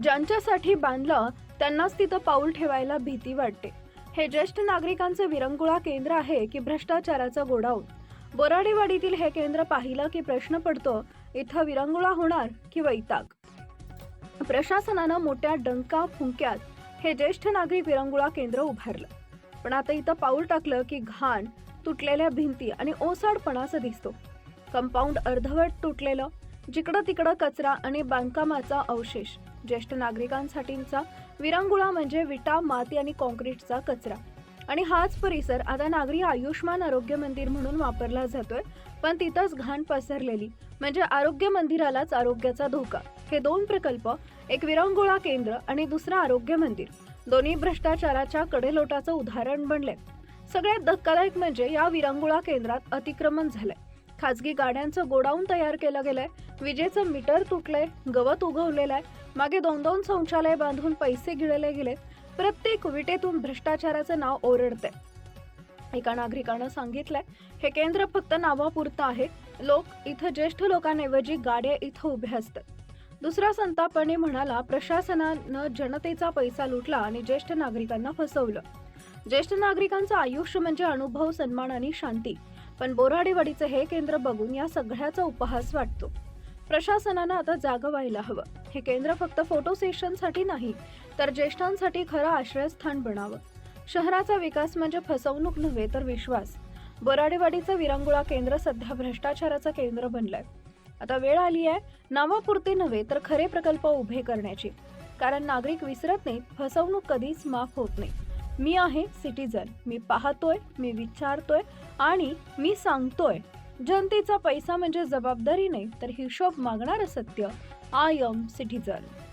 ज्यांच्यासाठी बांधलं त्यांनाच तिथं पाऊल ठेवायला भीती वाटते. हे ज्येष्ठ नागरिकांचे विरंगुळा केंद्र आहे की भ्रष्टाचाराचं गोडाऊन? बोराडेवाडीतील हे केंद्र पाहिलं की प्रश्न पडतो इथं विरंगुळा होणार की वैताग प्रशासनानं मोठ्या डंका फुंक्यात हे ज्येष्ठ नागरिक विरंगुळा केंद्र उभारलं. पण आता इथं पाऊल टाकलं की घाण तुटलेल्या भिंती आणि ओसाडपणाचं दिसतो. कंपाऊंड अर्धवट तुटलेलं जिकडं तिकडं कचरा आणि बांधकामाचा अवशेष. ज्येष्ठ नागरिकांसाठीचा विरंगुळा म्हणजे विटा माती आणि कॉन्क्रीटचा कचरा. आणि हाच परिसर आता नागरी आयुष्मान आरोग्य मंदिर म्हणून वापरला जातोय पण तिथंच घाण पसरलेली. म्हणजे आरोग्य मंदिरालाच आरोग्याचा धोका. हे दोन प्रकल्प एक विरंगुळा केंद्र आणि दुसरं आरोग्य मंदिर. दोन्ही भ्रष्टाचाराच्या कडेलोटाचं उदाहरण बनले सगळ्यात धक्कादायक म्हणजे या विरंगुळा केंद्रात अतिक्रमण झालंय. खाजगी गाड्यांचं गोडाऊन तयार केलं गेलंय विजेचं मीटर तुटलंय गवत उगवलेलं आहे मागे दोन दोन शौचालय बांधून पैसे गिळले गेले. प्रत्येक विटेतून भ्रष्टाचाराचं नाव ओरडते. एका नागरिकानं सांगितलंय हे केंद्र फक्त नावापुरतं आहे. लोक इथं ज्येष्ठ लोकांऐवजी गाड्या इथं उभ्या असतात. दुसरा संतापणे म्हणाला प्रशासनानं जनतेचा पैसा लुटला आणि ज्येष्ठ नागरिकांना फसवलं. ज्येष्ठ नागरिकांचं आयुष्य म्हणजे अनुभव सन्मान आणि शांती. पण बोराडेवाडीचं हे केंद्र बघून या सगळ्याचा उपहास वाटतो. प्रशासनानं आता जागं व्हायला हवं. हे केंद्र फक्त फोटो सेशनसाठी नाही तर ज्येष्ठांसाठी खरं आश्रयस्थान बनावं. शहराचा विकास म्हणजे फसवणूक नव्हे तर विश्वास. बोराडेवाडीचं विरंगुळा केंद्र सध्या भ्रष्टाचाराचं केंद्र बनलंय. आता वेळ आली आहे नावापुरती नव्हे तर खरे प्रकल्प उभे करण्याची. कारण नागरिक विसरत नाहीत फसवणूक कधीच माफ होत नाही. मी आहे सिटीजन मी पाहतोय मी विचारतोय आणि मी सांगतोय. जनतेचा पैसा म्हणजे जबाबदारी नाही तर हिशोब मागणारं सत्य. I am citizen.